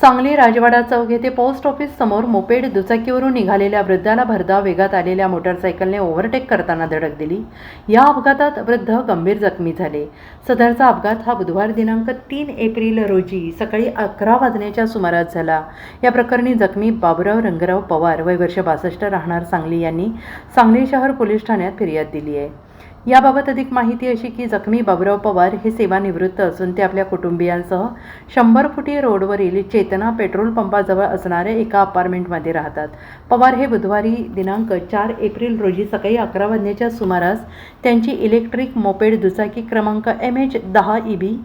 सांगली राजवाडा चौक येथे post office समोर moped दुचाकीवरून निघालेल्या वृद्धाला भरधाव वेगात आलेल्या मोटरसायकलने ओव्हरटेक करताना धडक दिली. या अपघातात वृद्ध गंभीर जखमी झाले. सदरचा अपघात हा बुधवार दिनांक तीन एप्रिल रोजी सकाळी अकरा वाजण्याच्या सुमारास झाला. या प्रकरणी जखमी बाबुराव रंगराव पवार वय वर्ष बासष्ट राहणार सांगली यांनी सांगली शहर पोलीस ठाण्यात फिर्याद दिली आहे. याबाबत अधिक माहिती अशी की जखमी बाबुराव पवार हे सेवानिवृत्त असून ते आपल्या कुटुंबियांसह शंभर फुटी रोडवरील चेतना पेट्रोल पंपाजवळ असणाऱ्या एका अपार्टमेंटमध्ये राहतात. पवार हे बुधवारी दिनांक चार एप्रिल रोजी सकाळी अकरा वाजण्याच्या सुमारास त्यांची इलेक्ट्रिक मोपेड दुचाकी क्रमांक एम एच दहा ई बी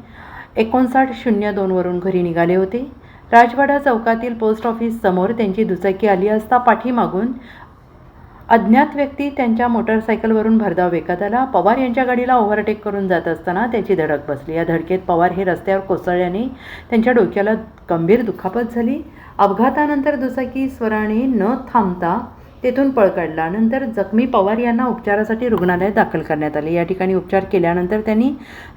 एकोणसाठ शून्य दोनवरून घरी निघाले होते. राजवाडा चौकातील पोस्ट ऑफिस समोर त्यांची दुचाकी आली असता पाठीमागून अज्ञात व्यक्ती त्यांच्या मोटरसायकलवरून भरधाव वेगात आला पवार यांच्या गाडीला ओव्हरटेक करून जात असताना त्याची धडक बसली. या धडकेत पवार हे रस्त्यावर कोसळल्याने त्यांच्या डोक्याला गंभीर दुखापत झाली. अपघातानंतर दुचाकी स्वराने न थांबता तेथून पळ काढला नंतर जखमी पवार यांना उपचारासाठी रुग्णालयात दाखल करण्यात आले. या ठिकाणी उपचार केल्यानंतर त्यांनी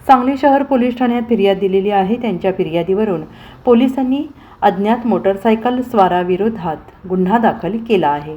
सांगली शहर पोलीस ठाण्यात फिर्याद दिलेली आहे. त्यांच्या फिर्यादीवरून पोलिसांनी अज्ञात मोटरसायकल स्वाराविरोधात गुन्हा दाखल केला आहे.